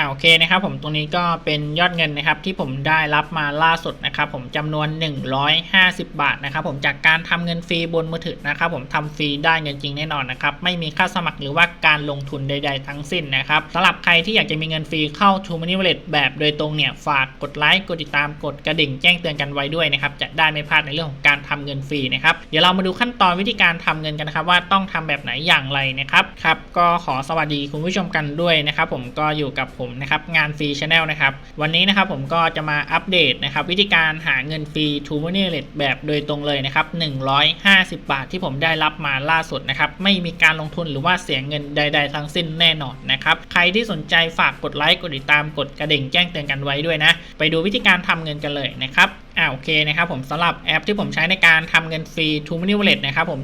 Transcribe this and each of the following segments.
อ่าโอเคนะครับผมตรงนี้ก็เป็นยอดเงินนะครับที่ผมได้รับมาล่าสุดนะครับผมจำนวน 150 บาทนะครับผมจากการทำเงินฟรีบนมือถือนะครับผมทำฟรีได้เงินจริงแน่นอนนะครับไม่มีค่าสมัครหรือว่าการลงทุนใด ๆ ทั้งสิ้นนะครับสำหรับใครที่อยากจะมีเงินฟรีเข้า True Money Wallet แบบโดยตรงเนี่ยฝากกดไลค์กดติดตามกดกระดิ่งแจ้งเตือนกันไว้ด้วยนะครับจะได้ไม่พลาดในเรื่องของการทำเงินฟรีนะครับเดี๋ยวเรามาดูขั้นตอนวิธีการทำเงินกันนะครับว่าต้องทำแบบไหนอย่างไรนะครับครับก็ขอสวัสดีคุณผู้ชมกันด้วยนะครับผมก็อยู่กับผมนะครับงานฟรีชาแนลนะครับวันนี้นะครับผมก็จะมาอัปเดตนะครับวิธีการหาเงินฟรี True Money Wallet แบบโดยตรงเลยนะครับ150 บาทที่ผมได้รับมาล่าสุดนะครับไม่มีการลงทุนหรือว่าเสียเงินใด ๆ ทั้งสิ้นแน่นอนนะครับใครที่สนใจฝากกดไลค์กดติดตามกดกระดิ่งแจ้งเตือนกันไว้ด้วยนะ ไปดูวิธีการทำเงินกันเลยนะครับอ่าโอเคนะครับผมสำหรับแอปที่ผมใช้ในการทำเงินฟรี True Money Wallet นะครับผม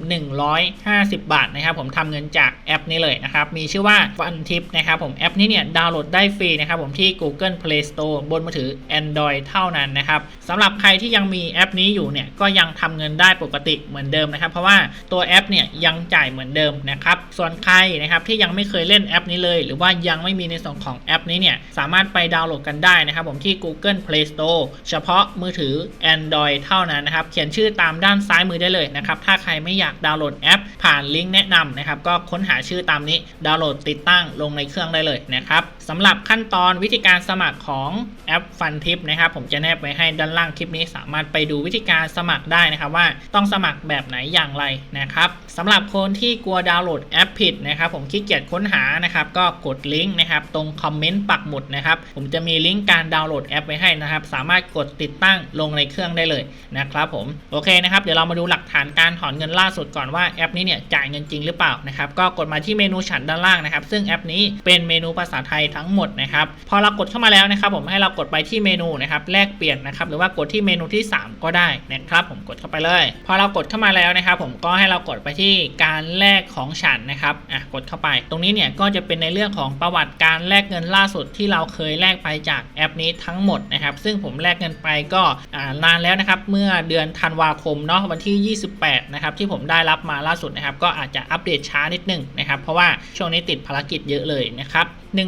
150 บาทนะครับผมทำเงินจากแอปนี้เลยนะครับมีชื่อว่า Fun Tip นะครับผมแอปนี้เนี่ยดาวน์โหลดได้ฟรีนะครับผมที่ Google Play Store บนมือถือ Android เท่านั้นนะครับสำหรับใครที่ยังมีแอปนี้อยู่เนี่ยก็ยังทำเงินได้ปกติเหมือนเดิมนะครับ เพราะว่าตัวแอปเนี่ยยังจ่ายเหมือนเดิมนะครับส่วนใครนะครับที่ยังไม่เคยเล่นแอปนี้เลย หรือว่ายังไม่มีในส่วนของแอปนี้เนี่ยสามารถไปดาวน์โหลดกันได้นะครับผมที่ Google Play Store เฉพาะมือถือ Android เท่านั้นนะครับ เขียนชื่อตามด้านซ้ายมือได้เลยนะครับ ถ้าใครไม่อยากดาวน์โหลดแอป ผ่านลิงก์แนะนำนะครับ ก็ค้นหาชื่อตามนี้ ดาวน์โหลดติดตั้งลงในเครื่องได้เลยนะครับสำหรับขั้นตอนวิธีการสมัครของแอป Fun Tip นะครับ ผมจะแนบไว้ให้ด้านล่างคลิปนี้ สามารถไปดูวิธีการสมัครได้นะครับว่าต้องสมัครแบบไหนอย่างไรนะครับสำหรับคนที่กลัวดาวน์โหลดแอปผิดนะครับ ผมขี้เกียจค้นหานะครับก็กดลิงก์นะครับตรงคอมเมนต์ปักหมุดนะครับผมจะมีลิงก์การดาวน์โหลดแอปไว้ให้นะครับ สามารถกดติดตั้งลงในเครื่องได้เลยนะครับผมโอเคนะครับเดี๋ยวเรามาดูหลักฐานการถอนเงินล่าสุดก่อนว่าแอปนี้เนี่ยจ่ายเงินจริงหรือเปล่านะครับก็กดมาที่เมนูฉันด้านล่างนะครับ ซึ่งแอปนี้เป็นเมนูภาษาไทยทั้งหมดนะครับพอเรากดเข้ามาแล้วนะครับ ผมให้เรากดไปที่เมนูนะครับแลกเปลี่ยนนะครับหรือว่ากดที่เมนูที่ 3 ก็ได้นะครับ ผมกดเข้าไปเลย พอเรากดเข้ามาแล้วนะครับ ผมก็ให้เรากดไปที่การแลกของฉันนะครับอะกดเข้าไป ตรงนี้เนี่ยก็จะเป็นในเรื่องของประวัติการแลกเงินล่าสุดที่เราเคยแลกไปจากแอปนี้ทั้งหมดนะครับ ซึ่งผมแลกเงินไปก็อนานแล้วนะครับ เมื่อเดือนธันวาคมเนาะวันที่ 28 นะครับ ที่ผมได้รับมาล่าสุดนะครับ ก็อาจจะอัปเดตช้านิดนึงนะครับ เพราะว่าช่วงนี้ติดภารกิจเยอะเลยนะครับ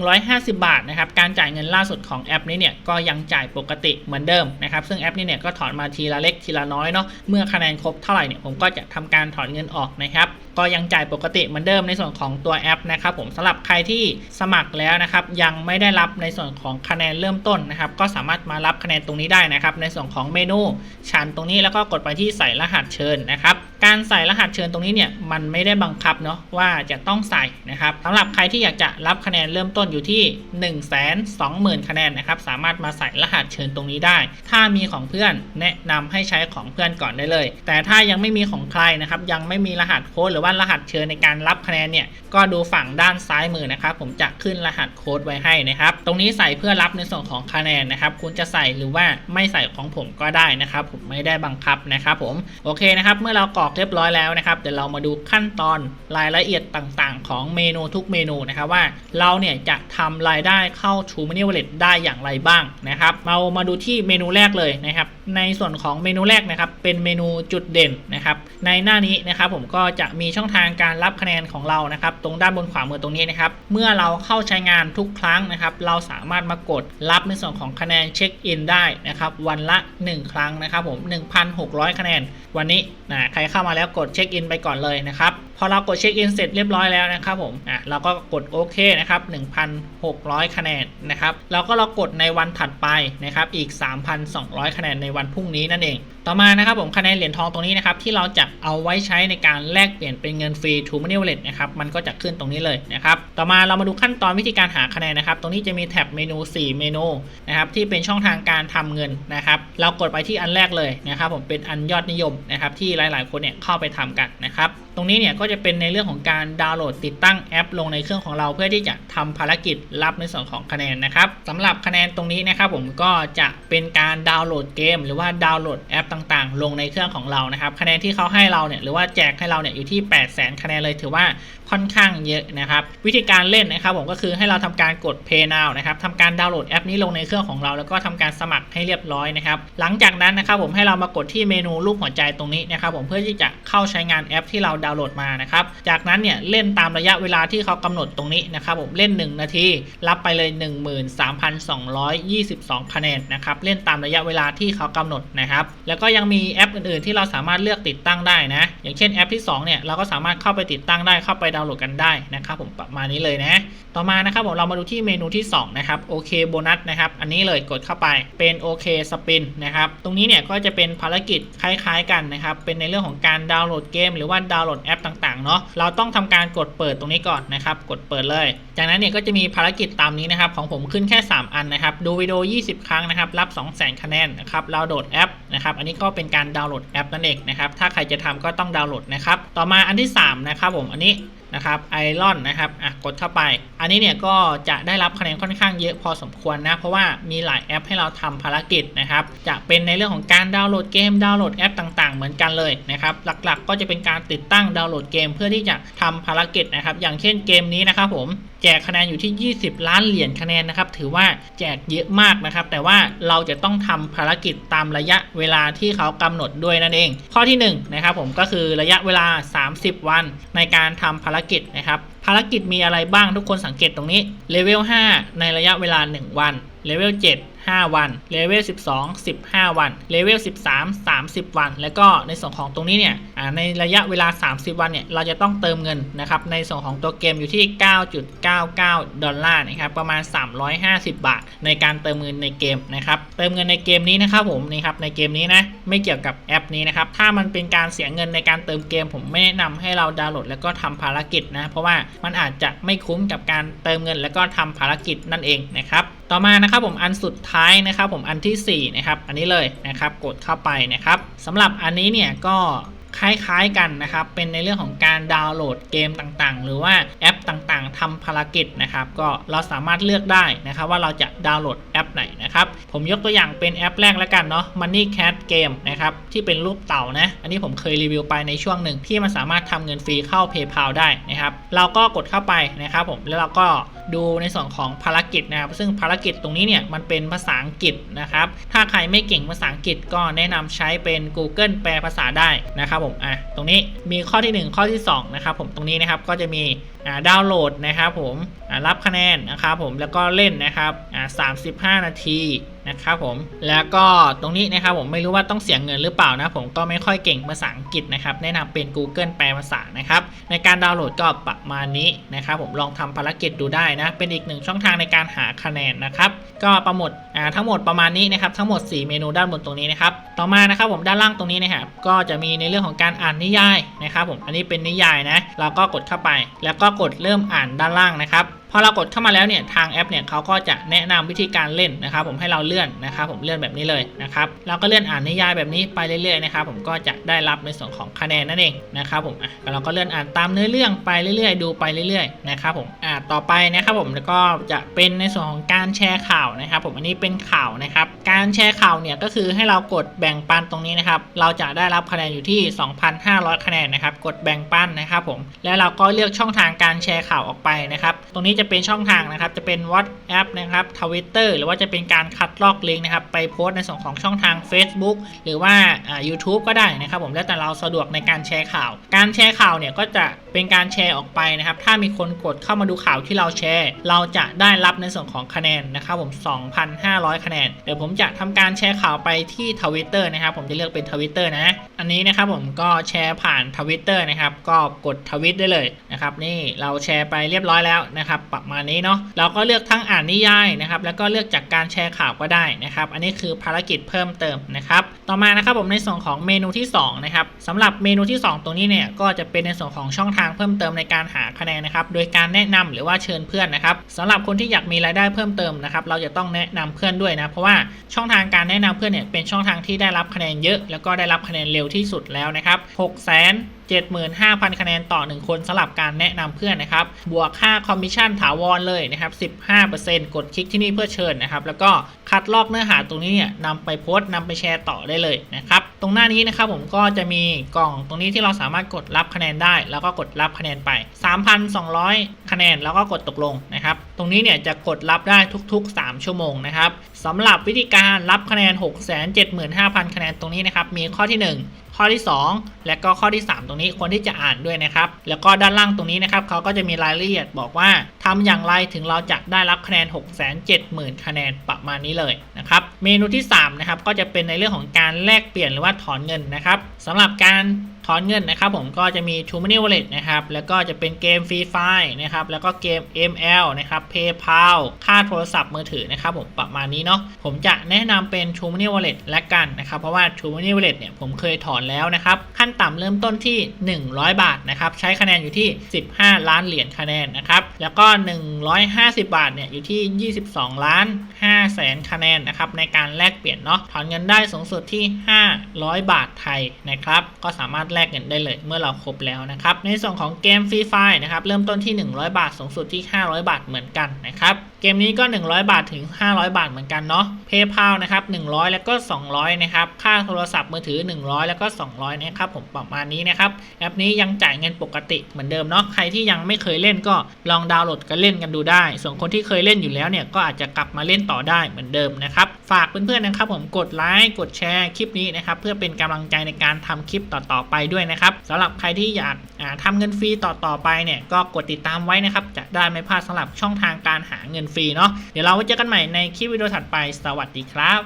150 บาทนะครับ การจ่ายเงินล่าสุดของแอปนี้เนี่ยก็ยังจ่ายปกติเหมือนเดิมนะครับ ซึ่งแอปนี้เนี่ยก็ถอนมาทีละเล็กทีละน้อยเนาะ เมื่อคะแนนครบเท่าไหร่เนี่ยผมก็จะทำการถอนเงินออกนะครับ ก็ยังจ่ายปกติเหมือนเดิมในส่วนของตัวแอปนะครับผมสำหรับใครที่สมัครแล้วนะครับยังไม่ได้รับในส่วนของคะแนนเริ่มต้นนะครับก็สามารถมารับคะแนนตรงนี้ได้นะครับในส่วนของเมนูชันตรงนี้แล้วก็กดไปที่ใส่รหัสเชิญนะครับการใส่รหัสเชิญตรงนี้เนี่ยมันไม่ได้บังคับเนาะว่าจะต้องใส่นะครับสำหรับใครที่อยากจะรับคะแนนเริ่มต้นอยู่ที่ 1 2 0 0 0 0 คะแนนนะครับสามารถมาใส่รหัสเชิญตรงนี้ได้ ถ้ามีของเพื่อนแนะนำให้ใช้ของเพื่อนก่อนได้เลย แต่ถ้ายังไม่มีของใครนะครับยังไม่มีรหัสโค้ดหรือว่ารหัสเชิญในการรับคะแนนเนี่ยก็ดูฝั่งด้านซ้ายมือนะครับผมจะขึ้นรหัสโค้ดไว้ให้นะครับตรงนี้ใส่เพื่อรับในส่วนของคะแนนนะครับคุณจะใส่หรือว่าไม่ใส่ของผมก็ได้นะครับผมไม่ได้บังคับนะครับผมโอเคนะครับเมื่อเรากรอกเรียบร้อยแล้วนะครับเดี๋ยวเรามาดูขั้นตอนรายละเอียดต่างๆ ของเมนูทุกเมนูนะครับว่าเราเนี่ยจะทำรายได้เข้า True Money Wallet ได้อย่างไรบ้างนะครับเรามาดูที่เมนูแรกเลยนะครับในส่วนของเมนูแรกนะครับเป็นเมนูจุดเด่นนะครับในหน้านี้นะครับผมก็จะมีช่องทางการรับคะแนนของเรานะครับ ตรงด้านบนขวามือตรงนี้นะครับ เมื่อเราเข้าใช้งานทุกครั้งนะครับ เราสามารถมากดรับในส่วนของคะแนนเช็คอินได้นะครับ วันละ 1 ครั้งนะครับผม 1,600 คะแนน วันนี้นะใครเข้ามาแล้วกดเช็คอินไปก่อนเลยนะครับ พอเรากดเช็คอินเสร็จเรียบร้อยแล้วนะครับผมอะเราก็กดโอเคนะครับ1,600 คะแนนนะครับแล้วก็เรากดในวันถัดไปนะครับอีก 3,200 คะแนนในวันพรุ่งนี้นั่นเอง ต่อมานะครับผมคะแนนเหรียญทองตรงนี้นะครับที่เราจะเอาไว้ใช้ในการแลกเปลี่ยนเป็นเงินฟรี True Money Wallet นะครับมันก็จะขึ้นตรงนี้เลยนะครับต่อมาเรามาดูขั้นตอนวิธีการหาคะแนนนะครับตรงนี้จะมีแท็บเมนู 4 เมนูนะครับที่เป็นช่องทางการทำเงินนะครับเรากดไปที่อันแรกเลยนะครับผมเป็นอันยอดนิยมนะครับที่หลาย ๆ คนเนี่ยเข้าไปทำกันนะครับ ตรงนี้เนี่ยก็จะเป็นในเรื่องของการดาวน์โหลดติดตั้งแอป ลงในเครื่องของเราเพื่อที่จะทำภารกิจรับในส่วนของคะแนนนะครับสำหรับคะแนนตรงนี้นะครับผมก็จะเป็นการดาวน์โหลดเกม หรือว่าดาวน์โหลดแอปต่างๆ ลงในเครื่องของเรานะครับคะแนนที่เขาให้เราเนี่ยหรือว่าแจกให้เราเนี่ยอยู่ที่ 8 0 0 0 0 0คะแนนเลยถือว่า ค่อนข้างเยอะนะครับ วิธีการเล่นนะครับผมก็คือให้เราทำการกด Pay Now นะครับทำการดาวน์โหลดแอปนี้ลงในเครื่องของเรา แล้วก็ทำการสมัครให้เรียบร้อยนะครับหลังจากนั้นนะครับผมให้เรามากดที่เมนูรูปหัวใจตรงนี้นะครับผมเพื่อที่จะเข้าใช้งานแอปที่เราดาวน์โหลดมานะครับจากนั้นเนี่ยเล่นตามระยะเวลาที่เขากำหนดตรงนี้นะครับผมเล่น 1 นาที รับไปเลย 13,222 คะแนนนะครับเล่นตามระยะเวลาที่เขากำหนดนะครับแล้วก็ยังมีแอปอื่นๆ ที่เราสามารถเลือกติดตั้งได้นะอย่างเช่นแอปที่2เนี่ยเราก็สามารถเข้าไปติดตั้งได้เข้าไปดาวน์โหลดกันได้นะครับผมประมาณนี้เลยนะ ต่อมานะครับผมเรามาดูที่เมนูที่ 2 นะครับโอเคโบนัสนะครับอันนี้เลยกดเข้าไปเป็นโอเคสปินนะครับตรงนี้เนี่ยก็จะเป็นภารกิจคล้ายๆกันนะครับเป็นในเรื่องของการดาวน์โหลดเกม หรือว่าดาวน์โหลดแอปต่างๆเนาะเราต้องทำการกดเปิดตรงนี้ก่อนนะครับกดเปิดเลย จากนั้นเนี่ยก็จะมีภารกิจตามนี้นะครับของผมขึ้นแค่ 3 อันนะครับดูวิดีโอ 20 ครั้งนะครับรับ 2 0 0 0 0คะแนนนะครับดาวน์โหลดแอปนะครับอันนี้ก็เป็นการดาวน์โหลดแอปนั่นเองนะครับถ้าใครจะทำก็ต้องดาวน์โหลดนะครับต่อมาอันที่3นะครับผมอันนี้นะครับไอรอนนะครับอะกดเข้าไป อันนี้เนี่ยก็จะได้รับคะแนนค่อนข้างเยอะพอสมควรนะ เพราะว่ามีหลายแอปให้เราทำภารกิจนะครับ จะเป็นในเรื่องของการดาวน์โหลดเกม ดาวน์โหลดแอปต่างๆ เหมือนกันเลยนะครับ หลักๆ ก็จะเป็นการติดตั้งดาวน์โหลดเกม เพื่อที่จะทำภารกิจนะครับ อย่างเช่นเกมนี้นะครับผมแจกคะแนนอยู่ที่ 20 ล้านเหรียญคะแนนนะครับ ถือว่าแจกเยอะมากนะครับ แต่ว่าเราจะต้องทำภารกิจตามระยะเวลาที่เขากำหนดด้วยนั่นเอง ข้อที่1นะครับผมก็คือระยะเวลา 30 วันในการทำภารกิจนะครับภารกิจมีอะไรบ้างทุกคนสังเกตตรงนี้เลเวล5ในระยะเวลา 1 วันเลเวล7 5 วัน เลเวล12 15 วัน เลเวล13 30 วัน แล้วก็ในส่วนของตรงนี้เนี่ย ในระยะเวลา 30 วันเนี่ยเราจะต้องเติมเงินนะครับในส่วนของตัวเกมอยู่ที่ 9.99 ดอลลาร์นะครับประมาณ 350 บาท ในการเติมเงินในเกมนะครับเติมเงินในเกมนี้นะครับผมนี่ครับในเกมนี้นะไม่เกี่ยวกับแอปนี้นะครับถ้ามันเป็นการเสียเงินในการเติมเกม ผมไม่แนะนำให้เราดาวน์โหลดแล้วก็ทำภารกิจนะเพราะว่ามันอาจจะไม่คุ้มกับการเติมเงินแล้วก็ทำภารกิจนั่นเองนะครับต่อมานะครับผมอันสุดท้ายนะครับผมอันทีสี่4นะครับอันนี้เลยนะครับกดเข้าไปนะครับสำหรับอันนี้เนี่ยก็ คล้ายๆกันนะครับ เป็นในเรื่องของการดาวน์โหลดเกมต่างๆ หรือว่าแอปต่างๆทำภารกิจนะครับ ก็เราสามารถเลือกได้นะครับ ว่าเราจะดาวน์โหลดแอปไหนนะครับ ผมยกตัวอย่างเป็นแอปแรกแล้วกันเนาะ Money Cat Game นะครับ ที่เป็นรูปเต่านะ อันนี้ผมเคยรีวิวไปในช่วงหนึ่งที่มันสามารถทำเงินฟรีเข้า PayPal ได้นะครับ เราก็กดเข้าไปนะครับผม แล้วเราก็ ดูในส่วนของภารกิจนะครับ ซึ่งภารกิจตรงนี้เนี่ยมันเป็นภาษาอังกฤษนะครับ ถ้าใครไม่เก่งภาษาอังกฤษก็แนะนำใช้เป็น Google แปลภาษาได้นะครับผมอะตรงนี้มีข้อที่ 1 ข้อที่2นะครับผมตรงนี้นะครับก็จะมีอ่าดาวน์โหลดนะครับผมอ่ารับคะแนนนะครับผมแล้วก็เล่นนะครับอ่า35 นาที นะครับผมแล้วก็ตรงนี้นะครับผมไม่รู้ว่าต้องเสียเงินหรือเปล่านะ ผมก็ไม่ค่อยเก่งภาษาอังกฤษนะครับแนะนำเป็น Google แปลภาษานะครับในการดาวน์โหลดก็ประมาณนี้นะครับผมลองทำภารกิจดูได้นะ เป็นอีกหนึ่งช่องทางในการหาคะแนนนะครับก็ประมดอ่าทั้งหมดประมาณนี้นะครับทั้งหมด 4 เมนูด้านบนตรงนี้นะครับต่อมานะครับผมด้านล่างตรงนี้นะครับก็จะมีในเรื่องของการอ่านนิยายนะครับผมอันนี้เป็นนิยายนะเราก็กดเข้าไป แล้วก็กดเริ่มอ่านด้านล่างนะครับ พอเรากดเข้ามาแล้วเนี่ยทางแอปเนี่ยเขาก็จะแนะนำวิธีการเล่นนะครับ ผมให้เราเลื่อนนะครับ ผมเลื่อนแบบนี้เลยนะครับเราก็เลื่อนอ่านนิยายแบบนี้ไปเรื่อยๆนะครับผมก็จะได้รับในส่วนของคะแนนนั่นเองนะครับผมอะเราก็เลื่อนอ่านตามเนื้อเรื่องไปเรื่อยๆ ดูไปเรื่อยๆนะครับผมอ่าต่อไปนะครับผมแล้วก็จะเป็นในส่วนของการแชร์ข่าวนะครับ ผมอันนี้เป็นข่าวนะครับ การแชร์ข่าวเนี่ยก็คือให้เรากดแบ่งปันตรงนี้นะครับ เราจะได้รับคะแนนอยู่ที่ 2,500 คะแนนนะครับ กดแบ่งปันนะครับ ผมแล้วเราก็เลือกช่องทางการแชร์ข่าวออกไปนะครับ ตรงนี้จะเป็นช่องทางนะครับ จะเป็น WhatsApp นะครับ Twitter หรือว่าจะเป็นการคัดลอกลิงก์นะครับ ไปโพสต์ในส่วนของช่องทาง Facebook หรือว่าอ่า YouTube ก็ได้นะครับผมแล้วแต่เราสะดวกในการแชร์ข่าว การแชร์ข่าวเนี่ยก็จะเป็นการแชร์ออกไปนะครับ ถ้ามีคนกดเข้ามาดูข่าวที่เราแชร์ เราจะได้รับในส่วนของคะแนนนะครับผม 2,500 คะแนน เดี๋ยวผมจะทำการแชร์ข่าวไปที่ทวิตเตอร์นะครับ ผมจะเลือกเป็นทวิตเตอร์นะ อันนี้นะครับผมก็แชร์ผ่านทวิตเตอร์นะครับ ก็กดทวิตได้เลยนะครับ นี่เราแชร์ไปเรียบร้อยแล้วนะครับประมาณนี้เนาะเราก็เลือกทั้งอ่านนิยายนะครับแล้วก็เลือกจากการแชร์ข่าวก็ได้นะครับ อันนี้คือภารกิจเพิ่มเติมนะครับ ต่อมานะครับผมในส่วนของเมนูที่2นะครับสำหรับเมนูที่ 2 ตรงนี้เนี่ยก็จะเป็นในส่วนของช่องทางเพิ่มเติมในการหาคะแนนนะครับโดยการแนะนำหรือว่าเชิญเพื่อนนะครับสำหรับคนที่อยากมีรายได้เพิ่มเติมนะครับเราจะต้องแนะนำเพื่อนด้วยนะเพราะว่าช่องทางการแนะนำเพื่อนเนี่ยเป็นช่องทางที่ได้รับคะแนนเยอะ แล้วก็ได้รับคะแนนเร็วที่สุดแล้วนะครับ6 0 0 0 0 75,000 คะแนนต่อ 1 คนสำหรับการแนะนำเพื่อนนะครับ บวกค่าคอมมิชชั่นถาวรเลยนะครับ 15%กดคลิกที่นี่เพื่อเชิญนะครับ แล้วก็คัดลอกเนื้อหาตรงนี้เนี่ยนำไปโพสต์นำไปแชร์ต่อได้เลยนะครับ ตรงหน้านี้นะครับผมก็จะมีกล่องตรงนี้ที่เราสามารถกดรับคะแนนได้ แล้วก็กดรับคะแนนไป 3,200 คะแนนแล้วก็กดตกลงนะครับ ตรงนี้เนี่ยจะกดรับได้ทุกๆ 3 ชั่วโมงนะครับสำหรับวิธีการรับคะแนน 675,000 คะแนนตรงนี้นะครับ มีข้อที่ 1 ข้อที่ 2 และก็ข้อที่ 3 ตรงนี้ควรที่จะอ่านด้วยนะครับ แล้วก็ด้านล่างตรงนี้นะครับเขาก็จะมีรายละเอียดบอกว่าทำอย่างไรถึงเราจะได้รับคะแนน 670,000 คะแนนประมาณนี้เลยนะครับ เมนูที่3นะครับก็จะเป็นในเรื่องของการแลกเปลี่ยนหรือว่าถอนเงินนะครับสำหรับการ ถอนเงินนะครับผมก็จะมี True Money Wallet นะครับแล้วก็จะเป็นเกม Free Fire นะครับแล้วก็เกม ML นะครับ PayPal ค่าโทรศัพท์มือถือนะครับผมประมาณนี้เนาะผมจะแนะนำเป็น True Money Wallet และกันนะครับเพราะว่า True Money Wallet เนี่ยผมเคยถอนแล้วนะครับขั้นต่ำเริ่มต้นที่ 100 บาทนะครับใช้คะแนนอยู่ที่ 15 ล้านเหรียญคะแนนนะครับแล้วก็ 150 บาทเนี่ยอยู่ที่ 22 ล้าน5แสนคะแนนนะครับในการแลกเปลี่ยนเนาะถอนเงินได้สูงสุดที่ 500 บาทไทยนะครับก็สามารถแลกเงินได้เลย เมื่อเราครบแล้วนะครับ ในส่วนของเกมฟรีไฟนะครับเริ่มต้นที่ 100 บาทสูงสุดที่ 500 บาทเหมือนกันนะครับเกมนี้ก็ 100 บาทถึง 500 บาทเหมือนกันเนาะ PayPal นะครับ 100 แล้วก็ 200 นะครับ ค่าโทรศัพท์มือถือ 100 แล้วก็ 200 นะครับผมประมาณนี้นะครับ แอปนี้ยังจ่ายเงินปกติเหมือนเดิมเนาะ ใครที่ยังไม่เคยเล่นก็ลองดาวน์โหลดกันเล่นกันดูได้ ส่วนคนที่เคยเล่นอยู่แล้วเนี่ยก็อาจจะกลับมาเล่นต่อได้เหมือนเดิมนะครับ ฝากเพื่อนๆนะครับผมกดไลค์กดแชร์คลิปนี้นะครับเพื่อเป็นกำลังใจในการทำคลิปต่อๆไปด้วยนะครับสำหรับใครที่อยากาทำเงินฟรีต่อๆไปเนี่ยก็กดติดตามไว้นะครับจะได้ไม่พลาดสำหรับช่องทางการหาเงินฟรีเนาะเดี๋ยวเราไว้เจอกันใหม่ในคลิปวิดีโอถัดไปสวัสดีครับ